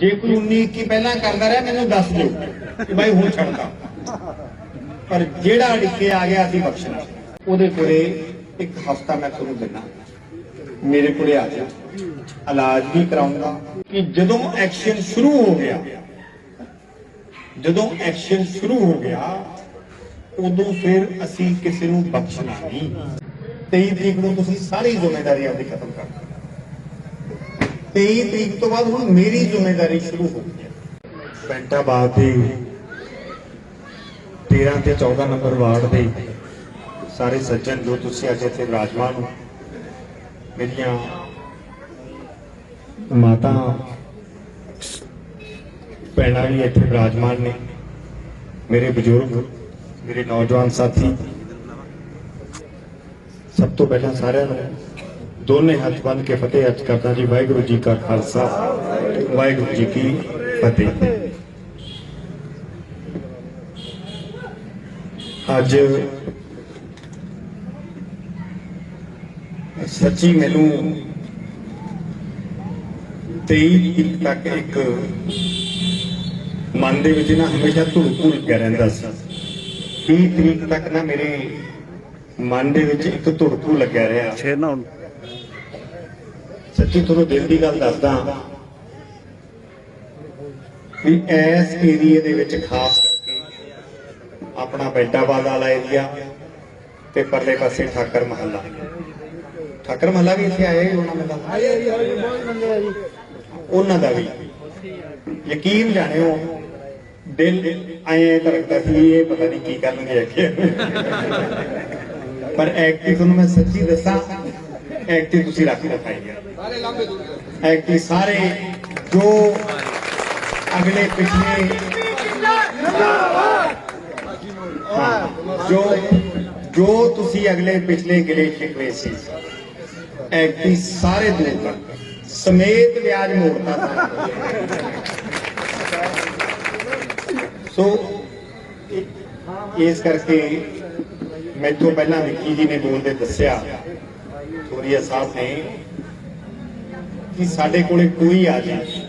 ਜੇ ਕੋਈ 19 ਕੀ ਪਹਿਲਾਂ ਕਰਦਾ ਰਿਹਾ, ਮੈਨੂੰ ਦੱਸ ਦਿਓ ਕਿ ਭਾਈ ਹੁਣ ਛੱਡਦਾ। ਪਰ ਜਿਹੜਾ ਅੜਿੱਕੇ ਆ ਗਿਆ, ਅਸੀਂ ਬਖਸ਼ਣਾ। ਉਹਦੇ ਕੋਲੇ ਇੱਕ ਹਫਤਾ ਮੈਂ ਤੁਹਾਨੂੰ ਦਿੰਦਾ। ਮੇਰੇ ਕੋਲੇ ਆ ਜਾ। ਇਲਾਜ ਵੀ ਕਰਾਉਂਗਾ ਕਿ ਜਦੋਂ ਐਕਸ਼ਨ ਸ਼ੁਰੂ ਹੋ ਗਿਆ, ਜਦੋਂ ਐਕਸ਼ਨ ਸ਼ੁਰੂ ਹੋ ਗਿਆ, ਉਦੋਂ ਫਿਰ ਅਸੀਂ ਕਿਸੇ ਨੂੰ ਬਖਸ਼ਣਾ ਨਹੀਂ। 23 ਤਰੀਕ ਨੂੰ ਤੁਸੀਂ ਸਾਰੀ ਜ਼ਿੰਮੇਵਾਰੀ ਆਪਣੀ ਖਤਮ ਕਰ 23 ਤਰੀਕ ਤੋਂ ਬਾਅਦ ਹੁਣ ਮੇਰੀ ਜ਼ਿੰਮੇਵਾਰੀ ਸ਼ੁਰੂ ਹੋ ਗਈ ਹੈ। ਪੈਂਟਾਬਾਦ ਦੇ 13 ਤੇ 14 ਨੰਬਰ ਵਾਰਡ ਦੇ ਸਾਰੇ ਸੱਜਣ ਜੋ ਤੁਸੀਂ ਅੱਜ ਇੱਥੇ ਵਿਰਾਜਮਾਨ ਹੋ ਮੇਰੀਆਂ ਮਾਤਾ, ਭੈਣਾਂ ਵੀ ਇੱਥੇ ਵਿਰਾਜਮਾਨ ਨੇ, ਮੇਰੇ ਬਜ਼ੁਰਗ, ਮੇਰੇ ਨੌਜਵਾਨ ਸਾਥੀ, ਸਭ ਤੋਂ ਪਹਿਲਾਂ ਸਾਰਿਆਂ ਨੂੰ ਦੋਨੇ ਹੱਥ ਬੰਨ ਕੇ ਫਤਿਹ ਅਰਜ਼ ਕਰਦਾ ਜੀ, ਵਾਹਿਗੁਰੂ ਜੀ ਕਾ ਖਾਲਸਾ, ਵਾਹਿਗੁਰੂ ਜੀ ਕੀ ਫਤਿਹ। ਅੱਜ ਸੱਚੀ ਮੈਨੂੰ 23 ਤਰੀਕ ਤੱਕ ਇੱਕ ਮਨ ਦੇ ਵਿੱਚ ਨਾ ਹਮੇਸ਼ਾ ਧੁੜਕੂ ਲੱਗਿਆ ਰਹਿੰਦਾ ਸੀ। 30 ਤਰੀਕ ਤੱਕ ਨਾ ਮੇਰੇ ਮਨ ਦੇ ਵਿੱਚ ਇੱਕ ਧੁੜਕੂ ਲੱਗਿਆ ਰਿਹਾ। ਛੇ ਨਾ ਸੱਚੀ ਤੁਹਾਨੂੰ ਦਿਲ ਦੀ ਗੱਲ ਦੱਸਦਾ। ਵੀ ਇਸ ਏਰੀਏ ਦੇ ਵਿੱਚ ਖਾਸ ਕਰਕੇ ਆਪਣਾ ਬੈਂਟਾਬਾਦ ਵਾਲਾ ਏਰੀਆ ਤੇ ਪਰਲੇ ਪਾਸੇ ਠਾਕਰ ਮਹੱਲਾ। ਠਾਕਰ ਮਹੱਲਾ ਵੀ ਇੱਥੇ ਆਇਆ ਹੀ ਹੋਣਾ ਮੈਨੂੰ ਉਹਨਾਂ ਦਾ ਵੀ। ਯਕੀਨ ਜਾਣਿਓ ਦਿਲ ਐਂ ਧੜਕਦਾ ਸੀ ਇਹ ਪਤਾ ਨਹੀਂ ਕੀ ਕਰਨਗੇ ਅੱਗੇ। ਪਰ ਐਕਟਿਵ ਤੁਹਾਨੂੰ ਮੈਂ ਸੱਚੀ ਦੱਸਾਂ ਐਕਟਿਵ ਤੁਸੀਂ ਰੱਖ ਦਿਖਾਈ ਹੈ ਐਕਟਿਵ ਸਾਰੇ ਜੋ ਅਗਲੇ ਪਿਛਲੇ ਜੋ ਜੋ ਤੁਸੀਂ ਅਗਲੇ ਪਿਛਲੇ ਗਿਲੇ ਸ਼ਿਕਵੇ ਸੀ। ਐਕਟਿਵ ਸਾਰੇ ਦੂਰ ਕਰ। ਸਮੇਤ ਵਿਆਜ ਮੋੜਤਾ ਸੋ ਇਸ ਕਰਕੇ ਮੈਥੋਂ ਪਹਿਲਾਂ ਵਿੱਕੀ ਜੀ ਨੇ ਬੋਲਦੇ ਦੱਸਿਆ ਥੋਰੀਆ ਸਾਹਿਬ ਨੇ ਕਿ ਸਾਡੇ ਕੋਲੇ ਕੋਈ ਆ ਜਾਏ।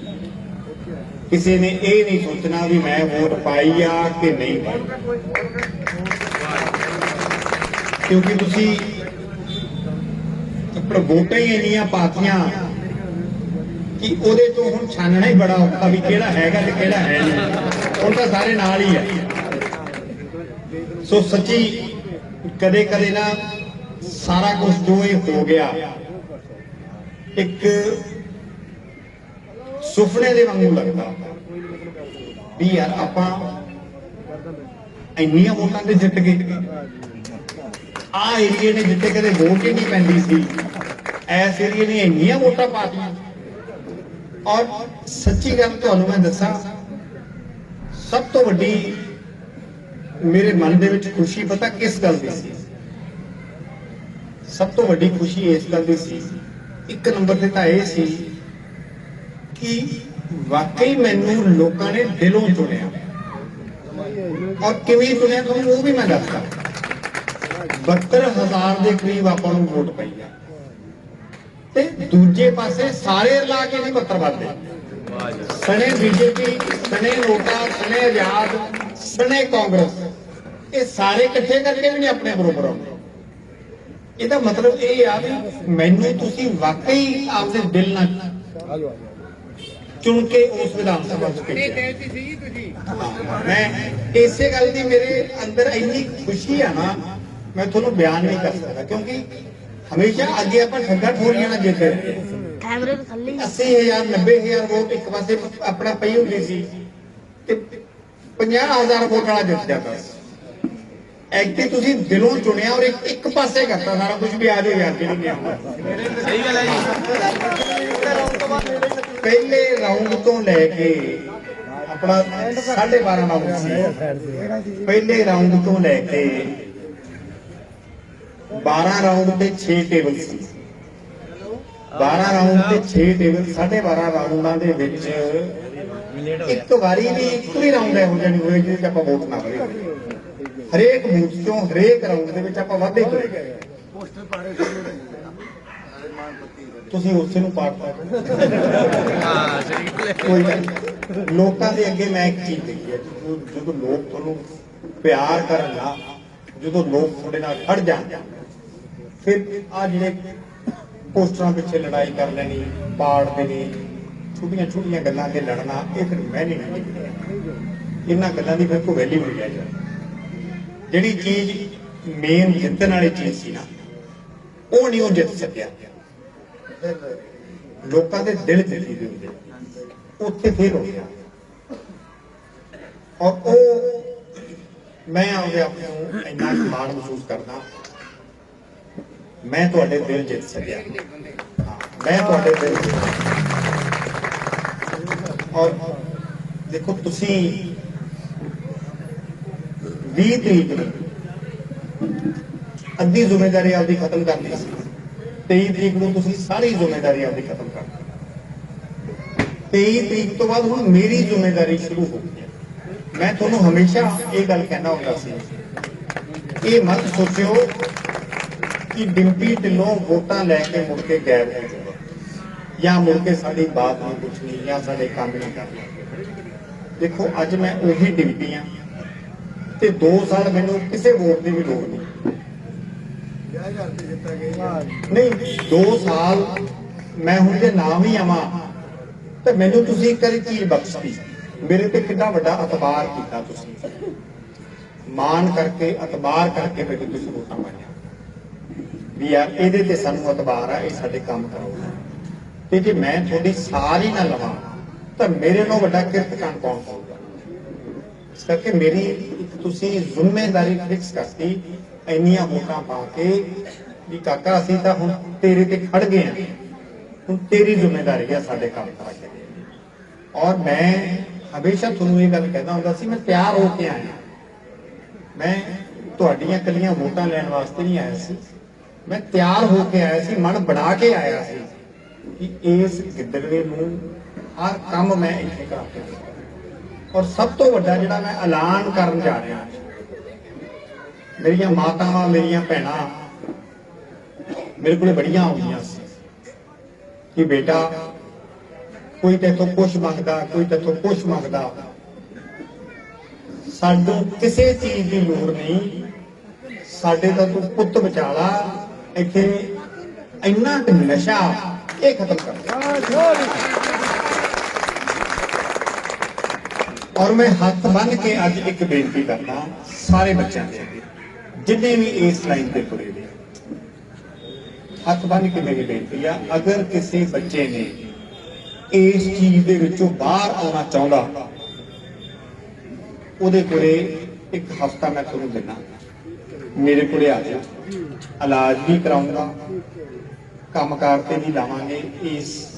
ਕਿਸੇ ਨੇ ਇਹ ਨਹੀਂ ਸੋਚਣਾ ਵੀ ਮੈਂ ਵੋਟ ਪਾਈ ਆ ਕਿ ਨਹੀਂ ਪਾਈ। ਕਿਉਂਕਿ ਤੁਸੀਂ ਆਪਣਾ ਵੋਟਾਂ ਹੀ ਇੰਨੀਆਂ ਪਾਤੀਆਂ ਕਿ ਉਹਦੇ ਤੋਂ ਹੁਣ ਛਾਨਣਾ ਹੀ ਬੜਾ ਔਖਾ ਵੀ ਕਿਹੜਾ ਹੈਗਾ ਤੇ ਕਿਹੜਾ ਹੈ ਨਹੀਂ। ਹੁਣ ਤਾਂ ਸਾਰੇ ਨਾਲ ਹੀ ਹੈ ਸੋ ਸੱਚੀ ਕਦੇ ਕਦੇ ਨਾ ਸਾਰਾ ਕੁਝ ਜੋ ਇਹ ਹੋ ਗਿਆ? ਇੱਕ ਸੁਪਨੇ ਦੇ ਵਾਂਗੂ ਲੱਗਦਾ। ਵੀ ਯਾਰ ਆਪਾਂ ਇੰਨੀਆਂ ਵੋਟਾਂ ਤੇ ਜਿੱਤ ਗਏ। ਆ ਏਰੀਏ ਨੇ ਜਿੱਤੇ ਕਦੇ ਵੋਟ ਹੀ ਨਹੀਂ ਪੈਂਦੀ ਸੀ। ਐਸ ਏਰੀਏ ਨੇ ਇੰਨੀਆਂ ਵੋਟਾਂ ਪਾਤੀਆਂ ਔਰ ਸੱਚੀ ਗੱਲ ਤੁਹਾਨੂੰ ਮੈਂ ਦੱਸਾਂ, ਸਭ ਤੋਂ ਵੱਡੀ ਮੇਰੇ ਮਨ ਦੇ ਵਿੱਚ ਖੁਸ਼ੀ ਪਤਾ ਕਿਸ ਗੱਲ ਦੀ ਸੀ? ਸਭ ਤੋਂ ਵੱਡੀ ਖੁਸ਼ੀ ਇਸ ਗੱਲ ਦੀ ਸੀ। ਇੱਕ ਨੰਬਰ ਤੇ ਤਾਂ ਇਹ ਸੀ ਕਿ ਵਾਕਈ ਮੈਨੂੰ ਲੋਕਾਂ ਨੇ ਦਿਲੋਂ ਚੁਣਿਆ। ਔਰ ਕਿਵੇਂ ਚੁਣਿਆ ਤੁਹਾਨੂੰ ਉਹ ਵੀ ਮੈਂ ਦੱਸਦਾ। 72000 ਦੇ ਕਰੀਬ ਆਪਾਂ ਨੂੰ ਵੋਟ ਪਈ ਆ। ਤੇ ਦੂਜੇ ਪਾਸੇ ਸਾਰੇ ਰਲਾ ਕੇ ਨਹੀਂ ਪੱਤਰ ਵੱਧਦੇ। ਸਣੇ ਬੀਜੇਪੀ, ਸਣੇ ਨੋਟਾ, ਸਣੇ ਆਜ਼ਾਦ ਸਣੇ ਕਾਂਗਰਸ, ਇਹ ਸਾਰੇ ਇਕੱਠੇ ਕਰਕੇ ਵੀ ਨਹੀਂ ਆਪਣੇ ਬਰੋਬਰ ਆਉਂਦੇ। ਇਹਦਾ ਮਤਲਬ ਇਹ ਆ ਵੀ ਮੈਨੂੰ ਤੁਸੀਂ ਵਾਕਈ ਆਪਦੇ ਦਿਲ ਨਾਲ ਚੁਣ ਕੇ ਉਸ ਵਿਧਾਨ ਸਭਾ ਚ ਭੇਜਿਆ। ਮੈਂ ਇਸੇ ਗੱਲ ਦੀ ਮੇਰੇ ਅੰਦਰ ਇੰਨੀ ਖੁਸ਼ੀ ਆ ਨਾ ਮੈਂ ਤੁਹਾਨੂੰ ਬਿਆਨ ਨਹੀਂ ਕਰ ਸਕਦਾ ਕਿਉਂਕਿ ਹਮੇਸ਼ਾ ਅੱਗੇ ਆਪਾਂ ਠੱਗਾ ਠੋਰੀਆਂ ਨਾਲ ਜਿੱਤਦੇ ਕੈਮਰੇ ਦੇ ਥੱਲੇ ਹੀ। 80000 90000 ਵੋਟ ਇੱਕ ਪਾਸੇ ਆਪਣਾ ਪਈ ਹੁੰਦੀ ਸੀ ਤੇ 50000 ਵੋਟ ਵਾਲਾ ਜਿੱਤ ਜਾਂਦਾ ਸੀ ਐਕਟੀ ਤੁਸੀਂ ਦਿਲੋਂ ਚੁਣਿਆ ਔਰ ਇੱਕ ਪਾਸੇ ਕਰਤਾ ਸਾਰਾ ਕੁਝ ਵੀ ਆ ਜਾਓ ਯਾਰ ਜਿਹੜੀ ਨਹੀਂ ਸਹੀ ਗੱਲ ਹੈ ਜੀ। ਪਹਿਲੇ ਰਾਉਂਡ ਤੋਂ ਲੈ ਕੇ ਆਪਣਾ 12.5 ਰਾਉਂਡ ਸੀ। ਪਹਿਲੇ ਰਾਉਂਡ ਤੋਂ ਲੈ ਕੇ 12 ਰਾਉਂਡ ਤੇ 6 ਟੇਬਲ ਸੀ। 12 ਰਾਉਂਡ ਤੇ 6 ਟੇਬਲ 12.5 ਰਾਉਂਡਾਂ ਦੇ ਵਿੱਚ ਇੱਕ ਵਾਰੀ ਵੀ ਇੱਕ ਵੀ ਰਾਉਂਡ ਇਹੋ ਜਿਹਾ ਨਹੀਂ ਹੋਇਆ ਜਿਹਦੇ 'ਚ ਆਪਾਂ ਵੋਟ ਨਾ ਕਰੀਏ। ਹਰੇਕ ਬੂਥ ਤੋਂ ਹਰੇਕ ਰਾਉਂਡ ਦੇ ਵਿੱਚ ਆਪਾਂ ਵਾਧੇ ਕਰੇ ਗਏ ਤੁਸੀਂ ਉਸੇ ਨੂੰ ਪਾੜ ਗੱਲ ਹੈ। ਕੋਈ ਨਹੀਂ। ਲੋਕਾਂ ਦੇ ਅੱਗੇ ਮੈਂ ਇੱਕ ਚੀਜ਼ ਦੇਖੀ ਹੈ ਜਦੋਂ ਲੋਕ ਤੁਹਾਨੂੰ ਪਿਆਰ ਕਰਨ ਨਾ ਜਦੋਂ ਲੋਕ ਤੁਹਾਡੇ ਨਾਲ ਖੜ ਜਾਣ ਫਿਰ ਆ ਜਿਹੜੇ ਪੋਸਟਰਾਂ ਪਿੱਛੇ ਲੜਾਈ ਕਰ ਲੈਣੀ ਪਾੜ ਦੇਣੀ ਛੋਟੀਆਂ ਛੋਟੀਆਂ ਗੱਲਾਂ ਤੇ ਲੜਨਾ ਇਹ ਫਿਰ ਮੈਂ ਨਹੀਂ ਇਹਨਾਂ ਗੱਲਾਂ ਦੀ ਫਿਰ ਕੋਈ ਵੈਲਿਊ ਨਹੀਂ ਹੈ ਜਿਹੜੀ ਚੀਜ਼ ਮੇਨ ਜਿੱਤਣ ਵਾਲੀ ਚੀਜ਼ ਸੀ ਨਾ, ਉਹ ਨਹੀਂ ਉਹ ਜਿੱਤ ਸਕਿਆ। ਲੋਕਾਂ ਦੇ ਦਿਲ ਜਿੱਤੀ ਦੇ ਹੁੰਦੇ ਉੱਥੇ ਫੇਰ ਹੋ ਗਿਆ। ਔਰ ਉਹ ਮੈਂ ਆਪਦੇ ਆਪ ਨੂੰ ਇੰਨਾ ਮਾਣ ਮਹਿਸੂਸ ਕਰਦਾ, ਮੈਂ ਤੁਹਾਡੇ ਦਿਲ ਜਿੱਤ ਸਕਿਆ। ਮੈਂ ਤੁਹਾਡੇ ਦਿਲ ਔਰ ਦੇਖੋ, ਤੁਸੀਂ 20 ਤਰੀਕ ਨੂੰ ਅੱਧੀ ਜ਼ਿੰਮੇਵਾਰੀ ਆਪਦੀ ਖਤਮ ਕਰਨੀ ਸੀ। 23 ਤਰੀਕ ਨੂੰ ਤੁਸੀਂ ਸਾਰੀ ਜ਼ਿੰਮੇਵਾਰੀ ਆਪਦੀ ਖਤਮ ਕਰ ਦਿੱਤੀ। 23 ਤਰੀਕ ਤੋਂ ਬਾਅਦ ਹੁਣ ਮੇਰੀ ਜ਼ਿੰਮੇਵਾਰੀ ਸ਼ੁਰੂ ਹੋ ਗਈ ਮੈਂ ਤੁਹਾਨੂੰ ਹਮੇਸ਼ਾ ਇਹ ਗੱਲ ਕਹਿਣਾ ਹੁੰਦਾ ਸੀ। ਇਹ ਮਤ ਸੋਚਿਓ ਕਿ ਡਿੰਪੀ ਢਿੱਲੋਂ ਵੋਟਾਂ ਲੈ ਕੇ ਮੁੜ ਕੇ ਗਾਇਬ ਹੋ। ਜਾਊਗਾ ਜਾਂ ਮੁੜ ਕੇ ਸਾਡੀ ਬਾਤ ਨਹੀਂ ਪੁੱਛਣੀ ਜਾਂ ਸਾਡੇ ਕੰਮ ਨਹੀਂ ਕਰਨਾ ਦੇਖੋ, ਅੱਜ ਮੈਂ ਉਹੀ ਡਿੰਪੀ ਆ ਤੇ 2 ਸਾਲ ਮੈਨੂੰ ਕਿਸੇ ਵੋਟ ਦੀ ਵੀ ਲੋੜ ਨਹੀਂ। ਨਹੀਂ 2 ਸਾਲ ਮੈਂ ਹੁਣ ਜੇ ਨਾਮ ਹੀ ਆਵਾਂ, ਤੇ ਮੈਨੂੰ ਤੁਸੀਂ ਇੱਕ ਵਾਰੀ ਚੀਜ਼ ਬਖਸ਼ਤੀ ਮੇਰੇ ਤੇ ਕਿੰਨਾ ਵੱਡਾ ਅਤਬਾਰ ਕੀਤਾ ਤੁਸੀਂ। ਮਾਨ ਕਰਕੇ ਅਤਬਾਰ ਕਰਕੇ ਮੈਨੂੰ ਤੁਸੀਂ ਵੋਟਾਂ ਪਾਈਆਂ। ਵੀ ਯਾਰ, ਇਹਦੇ ਤੇ ਸਾਨੂੰ ਅਤਬਾਰ ਆ, ਇਹ ਸਾਡੇ ਕੰਮ ਕਰਾਉਗਾ ਤੇ ਜੇ ਮੈਂ ਤੁਹਾਡੀ ਸਾਰੀ ਹੀ ਨਾ ਲਵਾਂ, ਤਾਂ ਮੇਰੇ ਨਾਲ ਵੱਡਾ ਕਿਰਤ ਕੌਣ ਹੋਊਗਾ ਇਸ ਕਰਕੇ ਮੇਰੀ ਤੁਸੀਂ ਜ਼ਿੰਮੇਵਾਰੀ ਫਿਕਸ ਕਰਤੀ, ਇੰਨੀਆਂ ਵੋਟਾਂ ਪਾ ਕੇ ਵੀ ਕਾਕਾ, ਅਸੀਂ ਤਾਂ ਹੁਣ ਤੇਰੇ ਤੇ ਖੜ ਗਏ ਆ ਹੁਣ ਤੇਰੀ ਜ਼ਿੰਮੇਵਾਰੀ ਹੈ ਸਾਡੇ ਕੰਮ ਕਰਾ ਕੇ ਔਰ ਮੈਂ ਹਮੇਸ਼ਾ ਤੁਹਾਨੂੰ ਇਹ ਗੱਲ ਕਹਿੰਦਾ ਹੁੰਦਾ ਸੀ, ਮੈਂ ਤਿਆਰ ਹੋ ਕੇ ਆਇਆ। ਮੈਂ ਤੁਹਾਡੀਆਂ ਕੱਲੀਆਂ ਵੋਟਾਂ ਲੈਣ ਵਾਸਤੇ ਨਹੀਂ ਆਇਆ ਸੀ। ਮੈਂ ਤਿਆਰ ਹੋ ਕੇ ਆਇਆ ਸੀ, ਮਨ ਬਣਾ ਕੇ ਆਇਆ ਸੀ ਕਿ ਇਸ ਗਿੱਦੜਵੇ ਨੂੰ ਹਰ ਕੰਮ ਮੈਂ ਇੱਥੇ ਕਰਾ ਕੇ ਔਰ ਸਭ ਤੋਂ ਵੱਡਾ ਜਿਹੜਾ ਮੈਂ ਐਲਾਨ ਕਰਨ ਜਾ ਰਿਹਾ ਮੇਰੀਆਂ ਮਾਤਾਵਾਂ, ਮੇਰੀਆਂ ਭੈਣਾਂ ਮੇਰੇ ਕੋਲੇ ਬੜੀਆਂ ਆਉਂਦੀਆਂ ਸੀ ਕਿ ਬੇਟਾ, ਕੋਈ ਤੇਥੋਂ ਕੁਛ ਮੰਗਦਾ, ਕੋਈ ਤੇਥੋਂ ਕੁਛ ਮੰਗਦਾ। ਸਾਨੂੰ ਕਿਸੇ ਚੀਜ਼ ਦੀ ਲੋੜ ਨਹੀਂ। ਸਾਡੇ ਤਾਂ ਤੂੰ ਪੁੱਤ ਬਚਾ ਇੱਥੇ ਇੰਨਾ ਕੁ ਨਸ਼ਾ ਇਹ ਖਤਮ ਕਰ ਦੇ। ਔਰ ਮੈਂ ਹੱਥ ਬੰਨ ਕੇ ਅੱਜ ਇੱਕ ਬੇਨਤੀ ਕਰਦਾ ਸਾਰੇ ਬੱਚਿਆਂ ਦੇ ਅੱਗੇ, ਜਿੰਨੇ ਵੀ ਇਸ ਲਾਈਨ ਤੇ ਤੁਰੇ ਨੇ ਹੱਥ ਬੰਨ ਕੇ ਮੇਰੀ ਬੇਨਤੀ ਆ, ਅਗਰ ਕਿਸੇ ਬੱਚੇ ਨੇ ਇਸ ਚੀਜ਼ ਦੇ ਵਿੱਚੋਂ ਬਾਹਰ ਆਉਣਾ ਚਾਹੁੰਦਾ, ਉਹਦੇ ਕੋਲੇ ਇੱਕ ਹਫਤਾ ਮੈਂ ਤੁਹਾਨੂੰ ਦਿੰਦਾ। ਮੇਰੇ ਕੋਲੇ ਆ ਜਾ ਇਲਾਜ ਵੀ ਕਰਾਉਂਗਾ, ਕੰਮਕਾਰ ਤੇ ਵੀ ਲਾਵਾਂਗੇ, ਇਸ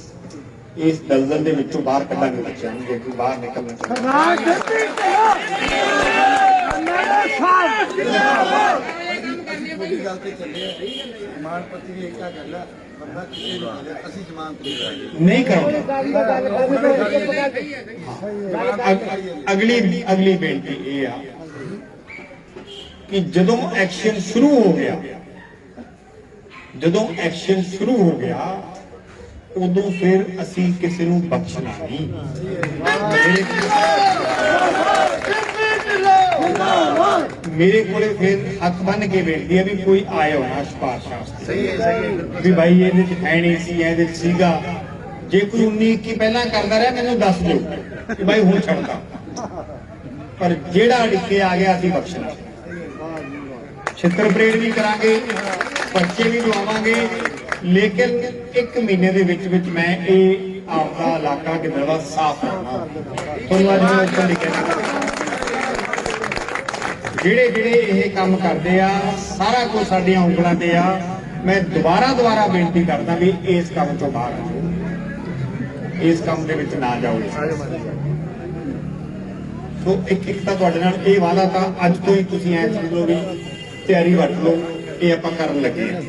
ਇਸ ਦਲਦਲ ਦੇ ਵਿੱਚੋਂ ਬਾਹਰ ਕੱਢਾਂਗੇ ਬੱਚਿਆਂ ਨੂੰ ਜੇ ਕੋਈ ਬਾਹਰ ਨਿਕਲਣਾ ਚਾਹੁੰਦਾ। ਵੱਡੀ ਗੱਲ ਤੇ ਚੱਲੇ ਮਾਨਪਤੀ ਦੀ ਏਕਾ ਗੱਲ ਆ ਬੰਦਾ ਕਿਤੇ ਨਹੀਂ ਮਿਲਿਆ ਅਸੀਂ ਜ਼ਮਾਨਤ ਨਹੀਂ ਕਰਾਂਗੇ ਅਗਲੀ ਅਗਲੀ ਬੇਨਤੀ ਇਹ ਆ ਕਿ ਜਦੋਂ ਐਕਸ਼ਨ ਸ਼ੁਰੂ ਹੋ ਗਿਆ ਜਦੋਂ ਐਕਸ਼ਨ ਸ਼ੁਰੂ ਹੋ ਗਿਆ ਉਦੋਂ ਫਿਰ ਅਸੀਂ ਕਿਸੇ ਨੂੰ ਬਖਸ਼ਣਾ ਨਹੀਂ। ਮੇਰੇ- ਕੋਲੇ ਫਿਰ ਹੱਥ ਬੰਨ ਕੇ ਬੇਨਤੀ ਹੈ ਵੀ ਕੋਈ ਨਾ ਸਿਫਾਰਿਸ਼ ਵਾਸਤੇ। ਸਹੀ ਹੈ ਸਹੀ ਹੈ। ਵੀ ਭਾਈ ਇਹਦੇ ਚ ਹੈ ਨਹੀਂ ਸੀ ਇਹਦੇ ਚ ਸੀਗਾ। ਜੇ ਕੋਈ 19 21 ਪਹਿਲਾਂ ਕਰਦਾ ਰਿਹਾ ਮੈਨੂੰ ਦੱਸ ਦਿਓ ਕਿ ਭਾਈ ਹੁਣ ਛੱਡਦਾ। ਪਰ ਜਿਹੜਾ ਅੜਿੱਕੇ ਆ ਗਿਆ ਅਸੀਂ ਬਖਸ਼ਣਾ। ਛਿੱਤਰ ਪਰੇਡ ਵੀ ਕਰਾਂਗੇ ਬੱਚੇ ਵੀ ਲਵਾਵਾਂਗੇ ਲੇਕਿਨ ਇੱਕ ਮਹੀਨੇ ਦੇ ਵਿੱਚ ਵਿੱਚ ਮੈਂ ਇਹ ਆਪਦਾ ਇਲਾਕਾ ਗਿੱਦੜਵਾ ਸਾਫ਼ ਕਰਨਾ ਤੁਹਾਨੂੰ ਅੱਜ ਮੈਂ ਉੱਪਰ ਲਿਖਿਆ ਜਿਹੜੇ ਜਿਹੜੇ ਇਹ ਕੰਮ ਕਰਦੇ ਆ, ਸਾਰਾ ਕੁਝ ਸਾਡੀਆਂ ਉਂਗਲਾਂ ਤੇ ਆ। ਮੈਂ ਦੁਬਾਰਾ ਦੁਬਾਰਾ ਬੇਨਤੀ ਕਰਦਾ ਵੀ ਇਸ ਕੰਮ ਤੋਂ ਬਾਹਰ ਆਓ। ਇਸ ਕੰਮ ਦੇ ਵਿੱਚ ਨਾ ਜਾਓ। ਸੋ ਇੱਕ ਇੱਕ ਤਾਂ ਤੁਹਾਡੇ ਨਾਲ ਇਹ ਵਾਅਦਾ ਤਾਂ ਅੱਜ ਤੋਂ ਹੀ ਤੁਸੀਂ ਐ ਸਮਝ ਲਓ ਵੀ ਤਿਆਰੀ ਵਰਤ ਲਓ, ਇਹ ਆਪਾਂ ਕਰਨ ਲੱਗੇ ਆ।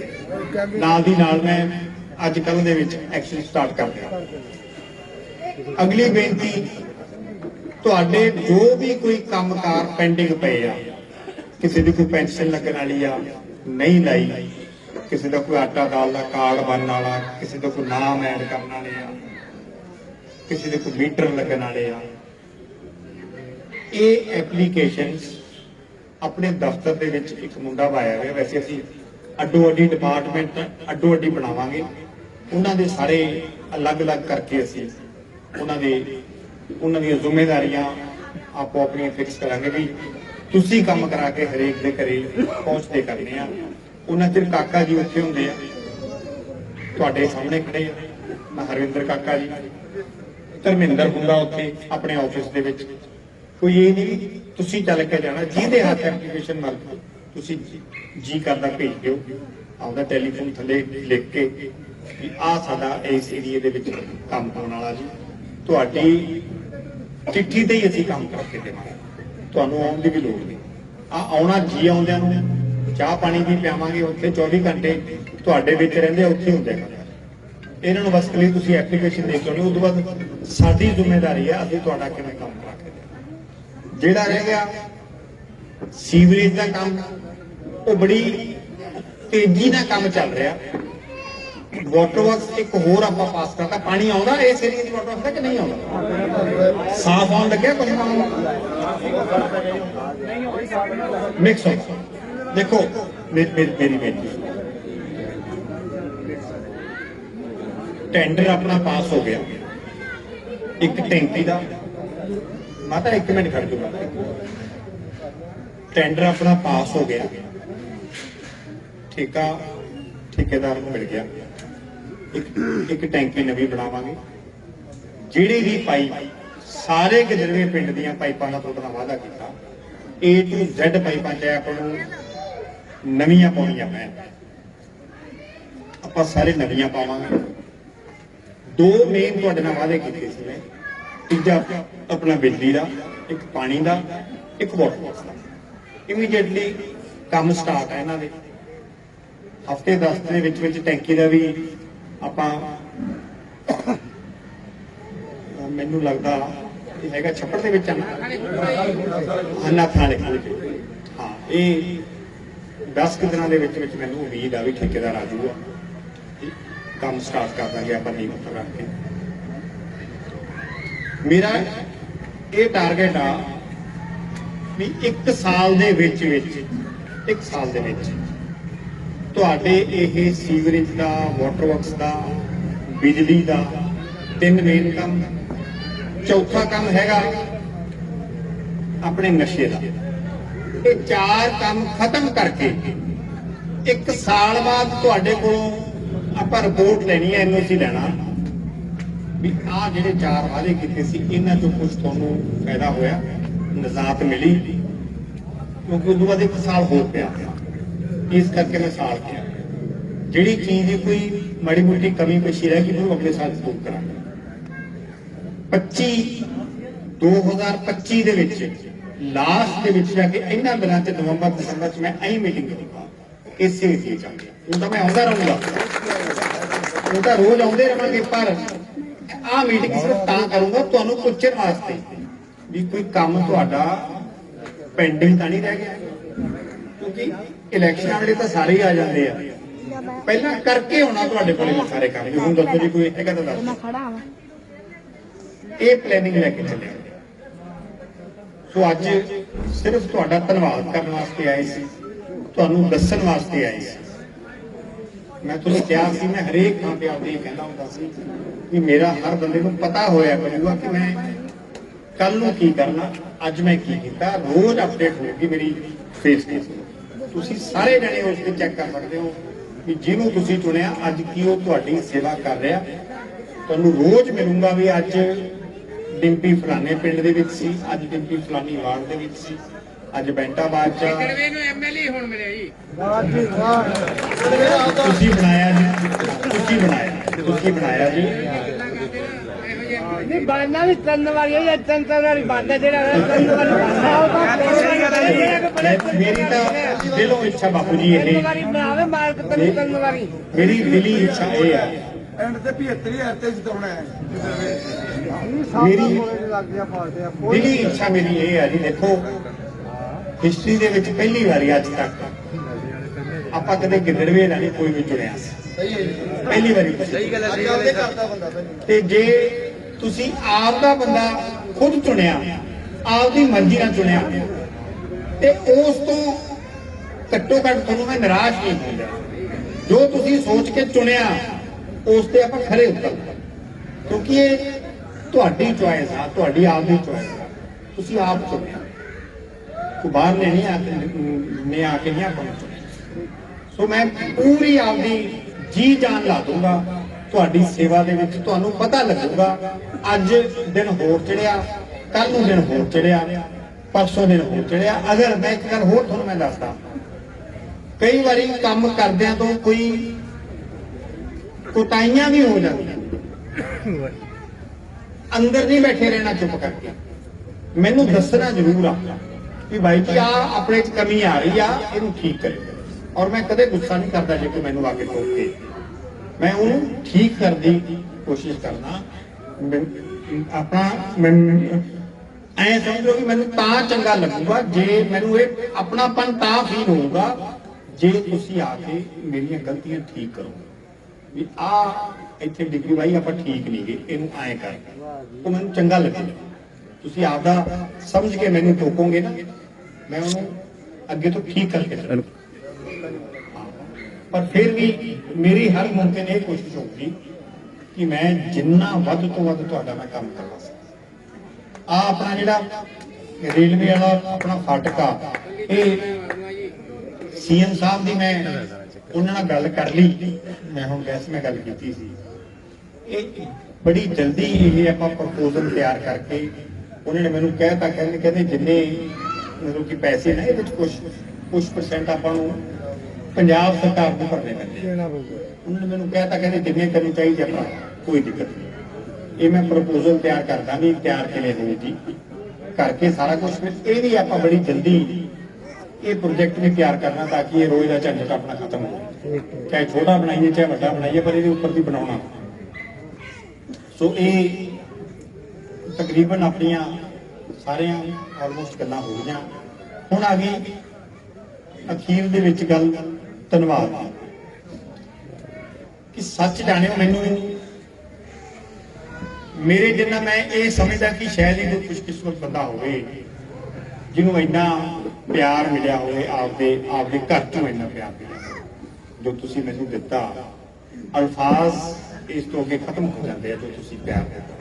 ਨਾਲ ਦੀ ਨਾਲ ਮੈਂ ਅੱਜ ਕੱਲ ਦੇ ਵਿੱਚ ਐਕਸ਼ਨ ਸਟਾਰਟ ਕਰ ਦਿਆਂ ਅਗਲੀ ਬੇਨਤੀ, ਤੁਹਾਡੇ ਜੋ ਵੀ ਕੋਈ ਕੰਮਕਾਰ ਪੈਂਡਿੰਗ ਪਏ ਆ, ਕਿਸੇ ਦੀ ਕੋਈ ਪੈਨਸ਼ਨ ਲੱਗਣ ਵਾਲੀ ਆ, ਨਹੀਂ ਲਾਈ, ਕਿਸੇ ਦਾ ਕੋਈ ਆਟਾ ਦਾਲ ਦਾ ਕਾਰਡ ਬਣਨ ਵਾਲਾ, ਕਿਸੇ ਦਾ ਕੋਈ ਨਾਮ ਐਡ ਕਰਨ ਵਾਲੇ ਆ, ਕਿਸੇ ਦੇ ਕੋਈ ਮੀਟਰ ਲੱਗਣ ਵਾਲੇ ਆ, ਇਹ ਐਪਲੀਕੇਸ਼ਨਸ ਆਪਣੇ ਦਫ਼ਤਰ ਦੇ ਵਿੱਚ ਇੱਕ ਮੁੰਡਾ ਪਾਇਆ ਹੋਇਆ, ਵੈਸੇ ਅਸੀਂ ਅੱਡੋ ਅੱਡੀ ਡਿਪਾਰਟਮੈਂਟ ਅੱਡੋ ਅੱਡੀ ਬਣਾਵਾਂਗੇ। ਉਹਨਾਂ ਦੇ ਸਾਰੇ ਅਲੱਗ-ਅਲੱਗ ਕਰਕੇ ਅਸੀਂ ਉਹਨਾਂ ਦੇ, ਉਹਨਾਂ ਦੀਆਂ ਜ਼ਿੰਮੇਵਾਰੀਆਂ ਆਪੋ ਆਪਣੀਆਂ ਫਿਕਸ ਕਰਾਂਗੇ ਵੀ ਤੁਸੀਂ ਕੰਮ ਕਰਾ ਕੇ ਹਰੇਕ ਦੇ ਘਰੇ ਪਹੁੰਚਦੇ ਕਰਨੇ ਆ। ਉਹਨਾਂ ਚਿਰ ਕਾਕਾ ਜੀ ਉੱਥੇ ਹੁੰਦੇ ਆ। ਤੁਹਾਡੇ ਸਾਹਮਣੇ ਖੜੇ ਆ। ਮੈਂ ਹਰਵਿੰਦਰ ਕਾਕਾ ਜੀ, ਧਰਮਿੰਦਰ ਹੁੰਦਾ ਉੱਥੇ ਆਪਣੇ ਆਫਿਸ ਦੇ ਵਿੱਚ। ਕੋਈ ਇਹ ਨਹੀਂ ਤੁਸੀਂ ਚੱਲ ਕੇ ਜਾਣਾ, ਜਿਹਦੇ ਹੱਥ ਐਪਲੀਕੇਸ਼ਨ ਮਰ ਤੁਸੀਂ ਜੀ- ਕਰਦਾ ਭੇਜ ਦਿਓ। ਆਪਦਾ ਟੈਲੀਫੋਨ ਥੱਲੇ ਲਿਖ ਕੇ ਵੀ ਆਹ ਸਾਡਾ ਇਸ ਏਰੀਏ ਦੇ ਵਿੱਚ ਕੰਮ ਹੋਣ ਵਾਲਾ ਜੀ। ਤੁਹਾਡੀ ਚਿੱਠੀ ਤੇ ਹੀ ਅਸੀਂ ਕੰਮ ਕਰਕੇ ਦੇਵਾਂਗੇ। ਤੁਹਾਨੂੰ ਆਉਣ ਦੀ ਵੀ ਲੋੜ ਨਹੀਂ। ਆ ਆਉਣਾ ਜੀ ਆਉਂਦਿਆਂ ਨੂੰ। ਚਾਹ ਪਾਣੀ ਵੀ ਪਿਆਵਾਂਗੇ ਉੱਥੇ 24 ਘੰਟੇ। ਤੁਹਾਡੇ ਵਿੱਚ ਰਹਿੰਦੇ ਆ, ਉੱਥੇ ਹੁੰਦੇ ਆ। ਇਹਨਾਂ ਨੂੰ ਬਸ ਕਲੀ ਤੁਸੀਂ ਐਪਲੀਕੇਸ਼ਨ ਦੇ ਕੇ ਆਉਣੀ। ਉਸ ਤੋਂ ਬਾਅਦ ਸਾਡੀ ਜ਼ਿੰਮੇਵਾਰੀ ਹੈ ਅਸੀਂ ਤੁਹਾਡਾ ਕਿਵੇਂ ਕੰਮ ਕਰਾ ਕੇ ਜਿਹੜਾ ਰਹਿ ਗਿਆ ਸੀਵਰੇਜ ਦਾ ਕੰਮ, ਉਹ ਬੜੀ ਤੇਜ਼ੀ ਨਾਲ ਕੰਮ ਚੱਲ ਰਿਹਾ। ਵਾਟਰ ਵਰਕਸ ਇੱਕ ਹੋਰ ਆਪਾਂ ਪਾਸ ਕਰਤਾ। ਪਾਣੀ ਆਉਂਦਾ ਇਸ ਏਰੀਏ ਦੀ ਵਾਟਰ ਵਰਕਸ ਕਿ ਨਹੀਂ ਆਉਂਦਾ? ਸਾਫ਼ ਆਉਣ ਲੱਗਿਆ ਕੁਝ ਮਿਕਸ ਹੋ ਦੇਖੋ ਮੇਰੀ ਬੇਨਤੀ। ਟੈਂਡਰ ਆਪਣਾ ਪਾਸ ਹੋ ਗਿਆ। ਇੱਕ ਟੈਂਕੀ ਦਾ। ਮਾਤਾ, ਇੱਕ ਮਿੰਟ ਖੜ ਜਾਓ। ਟੈਂਡਰ ਆਪਣਾ ਪਾਸ ਹੋ ਗਿਆ। ਠੇਕਾ ਠੇਕੇਦਾਰ ਨੂੰ ਮਿਲ ਗਿਆ। ਇੱਕ ਇੱਕ ਟੈਂਕੀ ਨਵੀਂ ਬਣਾਵਾਂਗੇ। ਜਿਹੜੀ ਵੀ ਪਾਈਪ, ਸਾਰੇ ਗਜਰਵੇ ਪਿੰਡ ਦੀਆਂ ਪਾਈਪਾਂ ਦਾ ਤੁਹਾਡਾ ਵਾਅਦਾ ਕੀਤਾ। ਏ ਟੂ Z ਪਾਈਪਾਂ ਚਾਹੇ ਆਪਾਂ ਨੂੰ ਨਵੀਆਂ ਪਾਉਣੀਆਂ ਪੈਣ। ਆਪਾਂ ਸਾਰੇ ਨਵੀਆਂ ਪਾਵਾਂਗੇ। ਦੋ ਮੇਨ ਤੁਹਾਡੇ ਨਾਲ ਵਾਅਦੇ ਕੀਤੇ ਸੀ ਮੈਂ। ਤੀਜਾ ਆਪਣਾ ਬਿਜਲੀ ਦਾ, ਇੱਕ ਪਾਣੀ ਦਾ, ਇੱਕ ਵਾਟਰ ਦਾ। ਇਮੀਡੀਏਟਲੀ ਕੰਮ ਸਟਾਰਟ ਹੈ ਇਹਨਾਂ ਦੇ। ਹਫ਼ਤੇ 10 ਦੇ ਵਿੱਚ ਵਿੱਚ ਟੈਂਕੀ ਦਾ ਵੀ ਆਪਾਂ, ਮੈਨੂੰ ਲੱਗਦਾ ਇਹ ਹੈਗਾ ਛੱਪੜ ਦੇ ਵਿੱਚ ਆ ਨਾ। ਥਾਣੇ ਹਾਂ, ਇਹ 10 ਕੁ ਦਿਨਾਂ ਦੇ ਵਿੱਚ ਵਿੱਚ ਮੈਨੂੰ ਉਮੀਦ ਆ ਵੀ ਠੇਕੇਦਾਰ ਆ ਜਾਊਗਾ। ਕੰਮ ਸਟਾਰਟ ਕਰ ਦਾਂਗੇ ਆਪਾਂ ਨੀਂਹ ਉੱਪਰ ਰੱਖ ਕੇ। ਮੇਰਾ ਇਹ ਟਾਰਗੇਟ ਆ ਵੀ 1 ਸਾਲ ਦੇ ਵਿੱਚ ਵਿੱਚ 1 ਸਾਲ ਦੇ ਵਿੱਚ ਤੁਹਾਡੇ ਇਹ ਸੀਵਰੇਜ ਦਾ ਵਾਟਰ ਵਰਕਸ ਦਾ, ਬਿਜਲੀ ਦਾ ਤਿੰਨ ਮੇਨ ਕੰਮ, ਚੌਥਾ ਕੰਮ ਹੈਗਾ ਆਪਣੇ ਨਸ਼ੇ ਦਾ। ਇਹ ਚਾਰ ਕੰਮ ਖਤਮ ਕਰਕੇ ਇੱਕ ਸਾਲ ਬਾਅਦ ਤੁਹਾਡੇ ਕੋਲੋਂ ਆਪਾਂ ਰਿਪੋਰਟ ਲੈਣੀ ਹੈ ਐਨਓਸੀ ਲੈਣਾ। ਵੀ ਆਹ ਜਿਹੜੇ ਚਾਰ ਵਾਅਦੇ ਕੀਤੇ ਸੀ, ਇਹਨਾਂ ਚੋਂ ਕੁਝ ਤੁਹਾਨੂੰ ਫਾਇਦਾ ਹੋਇਆ। ਨਜ਼ਾਤ ਮਿਲੀ ਕਿਉਂਕਿ ਉਦੋਂ ਬਾਅਦ ਇੱਕ ਸਾਲ ਹੋ ਪਿਆ ਇਸ ਕਰਕੇ ਮੈਂ ਸਾਲ ਕਿਹਾ। ਜਿਹੜੀ ਚੀਜ਼ ਦੀ ਕੋਈ ਮਾੜੀ ਮੋਟੀ ਕਮੀ ਪੇਸ਼ੀ ਰਹਿ ਗਈ, ਉਹਨੂੰ ਅਗਲੇ ਸਾਲ ਦੂਰ ਕਰਾਂਗੇ। 25 2025 ਦੇ ਵਿੱਚ ਲਾਸਟ ਦੇ ਵਿੱਚ ਜਾ ਕੇ ਇਹਨਾਂ ਦਿਨਾਂ ਚ, ਨਵੰਬਰ, ਦਸੰਬਰ ਚ ਮੈਂ ਐਂ ਮੀਟਿੰਗ ਕਰੂੰਗਾ ਇਸੇ ਵਿੱਚ ਚੱਲ ਉਹ ਤਾਂ ਮੈਂ ਆਉਂਦਾ ਰਹੂੰਗਾ। ਉਹ ਤਾਂ ਰੋਜ਼ ਆਉਂਦੇ ਰਹਾਂਗੇ ਪਰ ਆਹ ਮੀਟਿੰਗ ਸਿਰਫ ਤਾਂ ਕਰੂੰਗਾ ਤੁਹਾਨੂੰ ਪੁੱਛਣ ਵਾਸਤੇ। ਵੀ ਕੋਈ ਕੰਮ ਤੁਹਾਡਾ ਪੈਂਡਿੰਗ ਤਾਂ ਨਹੀਂ ਰਹਿ ਗਿਆ? ਕਿਉਂਕਿ ਇਲੈਕਸ਼ਨਾਂ ਵੇਲੇ ਤਾਂ ਸਾਰੇ ਆ ਜਾਂਦੇ ਆ। ਪਹਿਲਾਂ ਕਰਕੇ ਆਉਣਾ ਤੁਹਾਡੇ ਕੋਲੇ ਸਾਰੇ ਕੰਮ। ਵੀ ਹੁਣ ਦੱਸੋ ਜੀ, ਕੋਈ ਹੈਗਾ ਤਾਂ ਦੱਸੋ। ਇਹ ਪਲੈਨਿੰਗ ਲੈ ਕੇ ਚੱਲੇ। ਸੋ ਅੱਜ ਸਿਰਫ ਤੁਹਾਡਾ ਧੰਨਵਾਦ ਕਰਨ ਵਾਸਤੇ ਆਏ ਸੀ। ਤੁਹਾਨੂੰ ਦੱਸਣ ਵਾਸਤੇ ਆਏ ਸੀ। ਮੈਂ ਤੁਹਾਨੂੰ ਕਿਹਾ ਸੀ, ਮੈਂ ਹਰੇਕ ਥਾਂ ਤੇ ਆਪਦੇ ਕਹਿੰਦਾ ਹੁੰਦਾ ਸੀ ਕਿ ਮੇਰਾ ਹਰ ਬੰਦੇ ਨੂੰ ਪਤਾ ਹੋਇਆ ਕਰੂਗਾ ਕਿ ਮੈਂ ਕੱਲ ਨੂੰ ਕੀ ਕਰਨਾ? ਅੱਜ ਮੈਂ ਕੀ ਕੀਤਾ? ਰੋਜ਼ ਅਪਡੇਟ ਹੋਊਗੀ ਮੇਰੀ ਫੇਸਬੁੱਕ ਤੁਸੀਂ ਸਾਰੇ ਜਣੇ ਉਸ ਤੇ ਚੈੱਕ ਕਰ ਸਕਦੇ ਹੋ ਕਿ ਜਿਹਨੂੰ ਤੁਸੀਂ ਚੁਣਿਆ ਅੱਜ ਕੀ ਉਹ ਤੁਹਾਡੀ ਸੇਵਾ ਕਰ ਰਿਹਾ। ਤੁਹਾਨੂੰ ਰੋਜ਼ ਮਿਲੂੰਗਾ ਵੀ ਅੱਜ ਡਿੰਪੀ ਫਲਾਣੇ ਪਿੰਡ ਦੇ ਵਿੱਚ ਸੀ ਅੱਜ ਡਿੰਪੀ ਫਲਾਣੀ ਵਾਰਡ ਦੇ ਵਿੱਚ ਸੀ ਅੱਜ ਬੈਂਟਾਬਾਦ ਚ ਕੜਵੇ ਨੂੰ ਐਮਐਲਏ ਹੁਣ ਮਿਲਿਆ ਜੀ। ਤੁਸੀਂ ਬਣਾਇਆ ਜੀ ਤੁਸੀਂ ਬਣਾਇਆ ਤੁਸੀਂ ਬਣਾਇਆ ਜੀ। ਨਹੀਂ ਬਾਨਾ ਵੀ ਤਿੰਨ ਵਾਰੀ ਇਹ ਤਿੰਨ ਤਿੰਨ ਵਾਰੀ ਬਾਨਾ ਜਿਹੜਾ ਹੈ ਤਿੰਨ ਵਾਰੀ ਬਾਨਾ ਉਹ ਤਾਂ ਮੇਰੀ ਤਾਂ ਦਿਲੋਂ ਇੱਛਾ ਬਾਪੂ ਜੀ ਤਿੰਨ ਇਹ ਵਾਰੀ ਬਣਾਵੇ ਮਾਲਕ ਤੈਨੂੰ ਤਿੰਨ ਵਾਰੀ। ਮੇਰੀ ਦਿਲੀ ਇੱਛਾ ਇਹ ਆ ਐਂਡ ਤੇ 75000 ਤੇ ਜਿਤਾਉਣਾ ਹੈ। ਮੇਰੀ ਦਿਲੀ ਇੱਛਾ ਮੇਰੀ ਇਹ ਆ ਜੀ ਦੇਖੋ ਹਿਸਟਰੀ ਦੇ ਵਿੱਚ ਪਹਿਲੀ ਵਾਰੀ ਅੱਜ ਤੱਕ ਆਪਾਂ ਕਦੇ ਗਿੱਦੜਵੇ ਨਹੀਂ ਕੋਈ ਵੀ ਚੁਣਿਆ ਸੀ। ਸਹੀ ਹੈ ਜੀ। ਪਹਿਲੀ ਵਾਰੀ ਸਹੀ ਗੱਲ ਹੈ ਤੇ ਜੇ ਤੁਸੀਂ ਆਪ ਦਾ ਬੰਦਾ ਖੁਦ ਚੁਣਿਆ, ਆਪ ਦੀ ਮਰਜ਼ੀ ਨਾਲ ਚੁਣਿਆ। ਤੇ ਉਸ ਤੋਂ ਘੱਟੋ ਘੱਟ ਤੁਹਾਨੂੰ ਮੈਂ ਨਿਰਾਸ਼ ਨਹੀਂ ਹੁੰਦਾ। ਜੋ ਤੁਸੀਂ ਸੋਚ ਕੇ ਚੁਣਿਆ, ਉਸ ਤੇ ਆਪਾਂ ਖਰੇ ਉਤਰ ਕਿਉਂਕਿ ਇਹ ਤੁਹਾਡੀ ਚੁਆਇਸ ਆ, ਤੁਹਾਡੀ ਆਪ ਦੀ ਚੁਆਇਸ ਤੁਸੀਂ ਆਪ ਚੁਣਿਆ। ਕੋਈ ਬਾਹਰ ਨੇ ਨਹੀਂ ਆ ਨੇ ਆ ਕੇ ਨਹੀਂ ਆਪਾਂ ਚੁਣਿਆ। ਸੋ ਮੈਂ ਪੂਰੀ ਆਪਦੀ ਜੀ ਜਾਨ ਲਾ ਦੂੰਗਾ ਤੁਹਾਡੀ ਸੇਵਾ ਦੇ ਵਿੱਚ ਤੁਹਾਨੂੰ ਪਤਾ ਲੱਗੂਗਾ। ਅੱਜ ਦਿਨ ਹੋਰ ਚੜਿਆ ਕੱਲ ਨੂੰ ਦਿਨ ਹੋਰ ਚੜਿਆ, ਪਰਸੋਂ ਦਿਨ ਹੋਰ ਚੜਿਆ। ਅਗਰ ਮੈਂ ਇੱਕ ਗੱਲ ਹੋਰ ਤੁਹਾਨੂੰ ਮੈਂ ਦੱਸਦਾ, ਕਈ ਵਾਰੀ ਕੰਮ ਕਰਦਿਆਂ ਤੋਂ ਕੋਈ ਕੁਤਾਈਆਂ ਵੀ ਹੋ ਜਾਂਦੀਆਂ। ਅੰਦਰ ਨਹੀਂ ਬੈਠੇ ਰਹਿਣਾ ਚੁੱਪ ਕਰਕੇ। ਮੈਨੂੰ ਦੱਸਣਾ ਜ਼ਰੂਰ ਆ ਵੀ ਭਾਈ ਜੀ ਆ ਆਪਣੇ ਚ ਕਮੀ ਆ ਰਹੀ ਆ, ਇਹਨੂੰ ਠੀਕ ਕਰੇ ਔਰ ਮੈਂ ਕਦੇ ਗੁੱਸਾ ਨਹੀਂ ਕਰਦਾ ਜੇ ਕੋਈ ਮੈਨੂੰ ਆ ਕੇ ਟੋਕੇ। ਮੈਂ ਉਹਨੂੰ ਠੀਕ ਕਰਨ ਦੀ ਕੋਸ਼ਿਸ਼ ਕਰਨਾ ਆਪਣਾ ਐ ਸਮਝੋ ਕਿ ਮੈਨੂੰ ਤਾਂ ਚੰਗਾ ਲੱਗੂਗਾ, ਜੇ ਮੈਨੂੰ ਇਹ ਆਪਣਾਪਨ ਤਾਂ ਫੀਲ ਹੋਊਗਾ, ਜੇ ਤੁਸੀਂ ਆ ਕੇ ਮੇਰੀਆਂ ਗਲਤੀਆਂ ਠੀਕ ਕਰੋ ਵੀ ਆ, ਇੱਥੇ ਡਿਗਰੀ ਵਾਈ ਆਪਾਂ ਠੀਕ ਨਹੀਂ ਗਏ, ਇਹਨੂੰ ਐ ਕਰ। ਉਹ ਮੈਨੂੰ ਚੰਗਾ ਲੱਗੇਗਾ ਤੁਸੀਂ ਆਪਦਾ ਸਮਝ ਕੇ ਮੈਨੂੰ ਟੋਕੋਗੇ ਨਾ, ਮੈਂ ਉਹਨੂੰ ਅੱਗੇ ਤੋਂ ਠੀਕ ਕਰਕੇ ਪਰ ਫਿਰ ਵੀ ਮੇਰੀ ਹਰ ਮੁਮਕਿਨ ਇਹ ਕੋਸ਼ਿਸ਼ ਹੋਊਗੀ ਕਿ ਮੈਂ ਜਿੰਨਾ ਵੱਧ ਤੋਂ ਵੱਧ ਤੁਹਾਡਾ ਮੈਂ ਕੰਮ ਕਰਵਾ ਸਕਾਂ। ਆ ਆਪਣਾ ਜਿਹੜਾ ਰੇਲਵੇ ਵਾਲਾ ਆਪਣਾ ਫਾਟਕ ਆ, ਇਹ ਸੀਐਮ ਸਾਹਿਬ ਦੀ ਮੈਂ ਉਹਨਾਂ ਨਾਲ ਗੱਲ ਕਰ ਲਈ। ਮੈਂ ਹੁਣ ਗੈਸ ਮੈਂ ਗੱਲ ਕੀਤੀ ਸੀ। ਇਹ ਬੜੀ ਜਲਦੀ ਇਹ ਆਪਾਂ ਪ੍ਰਪੋਜ਼ਲ ਤਿਆਰ ਕਰਕੇ ਉਹਨਾਂ ਨੇ ਮੈਨੂੰ ਕਹਿਤਾ, ਕਹਿੰਦੇ ਕਹਿੰਦੇ ਜਿੰਨੇ ਮਤਲਬ ਕਿ ਪੈਸੇ ਨੇ, ਇਹਦੇ ਵਿੱਚ ਕੁਝ ਕੁਝ ਪਰਸੈਂਟ ਆਪਾਂ ਨੂੰ ਪੰਜਾਬ ਸਰਕਾਰ ਨੂੰ ਭਰਨੇ ਪੈਂਦੇ। ਉਹਨਾਂ ਨੇ ਮੈਨੂੰ ਕਹਿਤਾ ਕਹਿੰਦੇ ਜਿੰਨੇ ਤੈਨੂੰ ਚਾਹੀਦੇ ਆਪਾਂ ਕੋਈ ਦਿੱਕਤ ਨਹੀਂ। ਇਹ ਮੈਂ ਪ੍ਰਪੋਜ਼ਲ ਤਿਆਰ ਕਰਦਾ ਵੀ ਤਿਆਰ ਕਿਵੇਂ ਹੋਊਗੀ ਕਰਕੇ ਸਾਰਾ ਕੁਝ ਫਿਰ ਇਹ ਵੀ ਆਪਾਂ ਬੜੀ ਜਲਦੀ ਇਹ ਪ੍ਰੋਜੈਕਟ ਵੀ ਤਿਆਰ ਕਰਨਾ ਤਾਂ ਕਿ ਇਹ ਰੋਜ਼ ਦਾ ਝੰਡਟ ਆਪਣਾ ਖਤਮ ਹੋ ਜਾਵੇ। ਚਾਹੇ ਛੋਟਾ ਬਣਾਈਏ ਚਾਹੇ ਵੱਡਾ ਬਣਾਈਏ ਪਰ ਇਹਦੇ ਉੱਪਰ ਦੀ ਬਣਾਉਣਾ। ਸੋ ਇਹ ਤਕਰੀਬਨ ਆਪਣੀਆਂ ਸਾਰੀਆਂ ਆਲਮੋਸਟ ਗੱਲਾਂ ਹੋ ਗਈਆਂ। ਹੁਣ ਆ ਗਈ ਅਖੀਰ ਦੇ ਵਿੱਚ ਗੱਲ। ਧੰਨਵਾਦ। ਕਿ ਸੱਚ ਜਾਣਿਓ ਮੈਨੂੰ ਮੇਰੇ ਜਿੰਨਾ ਮੈਂ ਇਹ ਸਮਝਦਾ ਕਿ ਸ਼ਾਇਦ ਹੀ ਕੋਈ ਖੁਸ਼ਕਿਸਮਤ ਬੰਦਾ ਹੋਵੇ, ਜਿਹਨੂੰ ਇੰਨਾ ਪਿਆਰ ਮਿਲਿਆ ਹੋਵੇ, ਆਪਦੇ ਆਪਦੇ ਘਰ ਤੋਂ ਇੰਨਾ ਪਿਆਰ ਮਿਲਿਆ ਜੋ ਤੁਸੀਂ ਮੈਨੂੰ ਦਿੱਤਾ। ਅਲਫਾਜ਼ ਇਸ ਤੋਂ ਅੱਗੇ ਖਤਮ ਹੋ ਜਾਂਦੇ ਆ ਜੋ ਤੁਸੀਂ ਪਿਆਰ ਦਿੱਤਾ।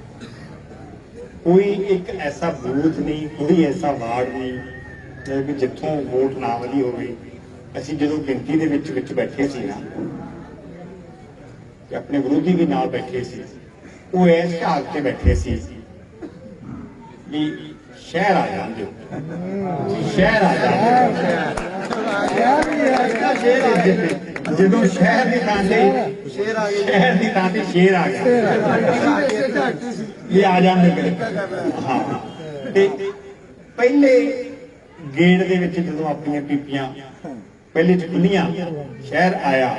ਕੋਈ ਇੱਕ ਐਸਾ ਬੂਥ ਨਹੀਂ, ਕੋਈ ਐਸਾ ਵਾਰਡ ਨਹੀਂ, ਜਿੱਥੋਂ ਵੋਟ ਨਾ ਵਾਲੀ ਹੋਵੇ। ਅਸੀਂ ਜਦੋਂ ਗਿਣਤੀ ਦੇ ਵਿੱਚ ਵਿੱਚ ਬੈਠੇ ਸੀ ਨਾ, ਤੇ ਆਪਣੇ ਵਿਰੋਧੀ ਵੀ ਨਾਲ ਬੈਠੇ ਸੀ, ਉਹ ਇਸ ਹਾਲ ਤੇ ਬੈਠੇ ਸੀ ਵੀ ਸ਼ਹਿਰ ਆ ਜਾਂਦੇ ਸ਼ਹਿਰ ਆ ਜਾਂਦੇ ਜਦੋਂ ਸ਼ਹਿਰ ਦੀ ਥਾਂ ਤੇ ਸ਼ੇਰ ਆ ਗਏ ਸ਼ਹਿਰ ਦੀ ਥਾਂ ਤੇ ਸ਼ੇਰ ਆ ਗਿਆ। ਇਹ ਆ ਜਾਂਦੇ ਕਰੇ ਹਾਂ। ਤੇ ਪਹਿਲੇ ਗੇੜ ਦੇ ਵਿੱਚ ਜਦੋਂ ਆਪਣੀਆਂ ਪੀਪੀਆਂ ਪਹਿਲੇ ਚ ਖੁੱਲੀਆਂ ਸ਼ਹਿਰ ਆਇਆ।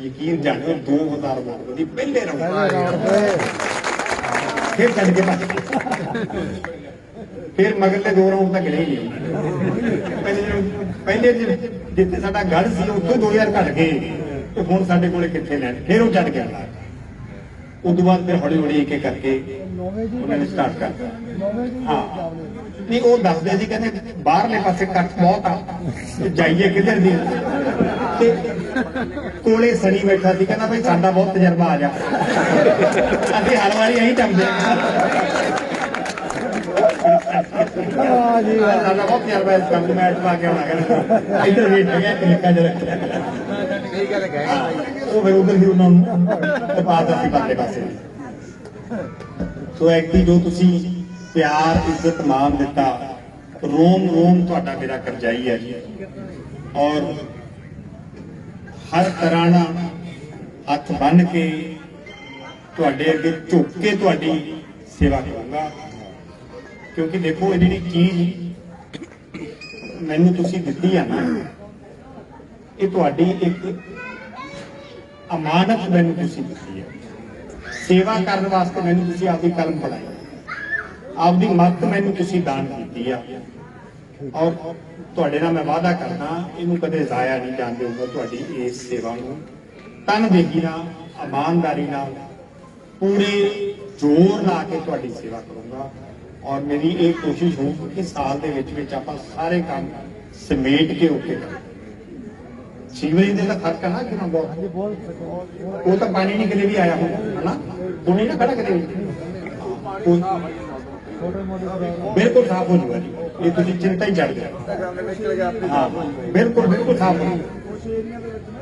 ਯਕੀਨ ਜਾਣੋ 2000 ਵੋਟ ਦੀ ਪਹਿਲੇ ਰਾਉਂਡ ਫਿਰ ਛੱਡ ਕੇ ਭੱਜ। ਫਿਰ ਮਗਰਲੇ ਦੋ ਰਾਉਂਡ ਹੀ ਨਹੀਂ। ਪਹਿਲੇ ਪਹਿਲੇ ਜਿੱਥੇ ਸਾਡਾ ਗੜ ਸੀ ਉੱਥੋਂ 2000 ਘਟ ਗਏ। ਤੇ ਹੁਣ ਸਾਡੇ ਕੋਲੇ ਕਿੱਥੇ ਲੈਣ? ਫਿਰ ਉਹ ਚੜ ਗਿਆ ਉਦੋਂ ਬਾਅਦ ਫਿਰ ਹੌਲੀ ਹੌਲੀ ਇੱਕ ਇੱਕ ਕਰਕੇ ਉਹਨਾਂ ਨੇ ਸਟਾਰਟ ਕਰਤਾ। ਹਾਂ। ਨਹੀਂ ਉਹ ਦੱਸਦੇ ਸੀ ਕਹਿੰਦੇ ਬਾਹਰਲੇ ਪਾਸੇ ਇਕੱਠ ਬਹੁਤ ਆ ਤੇ ਜਾਈਏ ਕਿੱਧਰ ਦੀ? ਤੇ ਕੋਲੇ ਸਣੀ ਬੈਠਾ ਸੀ ਕਹਿੰਦਾ ਭਾਈ ਸਾਡਾ ਬਹੁਤ ਤਜਰਬਾ ਆ ਜਾ। ਅਸੀਂ ਹਰ ਵਾਰੀ ਇਹੀ ਟੰਮਦੇ ਸਾਡਾ ਬਹੁਤ ਤਜਰਬਾ ਇਸ ਕੰਮ ਨੂੰ ਮੈਚ ਪਾ ਕੇ ਆਉਣਾ ਕਹਿੰਦਾ ਇੱਧਰ ਵੇਟ ਗਿਆ ਕਲਿੱਕਾ ਜਿਹਾ ਰੱਖਿਆ। ਸਹੀ ਗੱਲ ਹੈ ਹਾਂ, ਉਹ ਫਿਰ ਉਧਰ ਹੀ ਉਹਨਾਂ ਨੂੰ ਪਾਤਾ ਸੀ ਪਰਲੇ ਪਾਸੇ। ਸੋ ਐਕਟੀ ਜੋ ਤੁਸੀਂ ਪਿਆਰ, ਇੱਜ਼ਤ ਮਾਨ ਦਿੱਤਾ। ਰੋਮ ਰੋਮ ਤੁਹਾਡਾ ਮੇਰਾ ਕਰਜਾਈ ਹੈ ਜੀ। ਔਰ ਹਰ ਤਰ੍ਹਾਂ ਨਾਲ ਹੱਥ ਬੰਨ ਕੇ ਤੁਹਾਡੇ ਅੱਗੇ ਝੁੱਕ ਕੇ ਤੁਹਾਡੀ ਸੇਵਾ ਕਰਾਂਗਾ। ਕਿਉਂਕਿ ਦੇਖੋ ਇਹ ਜਿਹੜੀ ਚੀਜ਼ ਮੈਨੂੰ ਤੁਸੀਂ ਦਿੱਤੀ ਆ ਨਾ, ਇਹ ਤੁਹਾਡੀ ਇੱਕ ਅਮਾਨਤ ਮੈਨੂੰ ਤੁਸੀਂ ਦਿੱਤੀ ਹੈ ਸੇਵਾ ਕਰਨ ਵਾਸਤੇ ਮੈਨੂੰ ਤੁਸੀਂ ਆਪਦੀ ਕਲਮ ਫੜਾਈ ਆਪਦੀ ਮੱਤ ਮੈਨੂੰ ਤੁਸੀਂ ਦਾਨ ਕੀਤੀ ਆ। ਔਰ ਤੁਹਾਡੇ ਨਾਲ ਮੈਂ ਵਾਅਦਾ ਕਰਦਾ ਇਹਨੂੰ ਕਦੇ ਜ਼ਾਇਆ ਨਹੀਂ ਜਾਣ ਦੇਊਗਾ ਤੁਹਾਡੀ ਇਸ ਸੇਵਾ ਨੂੰ। ਤਨਦੇਹੀ ਨਾਲ ਇਮਾਨਦਾਰੀ ਨਾਲ ਪੂਰੇ ਜ਼ੋਰ ਲਾ ਕੇ ਤੁਹਾਡੀ ਸੇਵਾ ਕਰੂੰਗਾ। ਔਰ ਮੇਰੀ ਇਹ ਕੋਸ਼ਿਸ਼ ਹੋਊਗੀ ਕਿ ਸਾਲ ਦੇ ਵਿੱਚ ਵਿੱਚ ਆਪਾਂ ਸਾਰੇ ਕੰਮ ਸਮੇਟ ਕੇ ਓਕੇ ਕਰਾਂਗੇ ਸੀਵਰੇਜ ਦੇ ਤਾਂ ਫ਼ਰਕ ਹੈ ਨਾ ਕਿ ਨਾ ਬਹੁਤ ਉਹ ਤਾਂ ਪਾਣੀ ਨਹੀਂ ਕਦੇ ਵੀ ਆਇਆ ਹੋਣਾ ਹਨਾ? ਉਹ ਨਹੀਂ ਨਾ ਖੜਾ ਵੀ। ਉਹ- ਬਿਲਕੁਲ ਸਾਫ਼ ਹੋ ਜੂਗਾ ਜੀ ਇਹ ਤੁਸੀਂ ਚਿੰਤਾ ਹੀ ਛੱਡ ਦਿਓ ਹਾਂ ਬਿਲਕੁਲ ਬਿਲਕੁਲ ਸਾਫ਼ ਹੋ ਜਾਊਗਾ।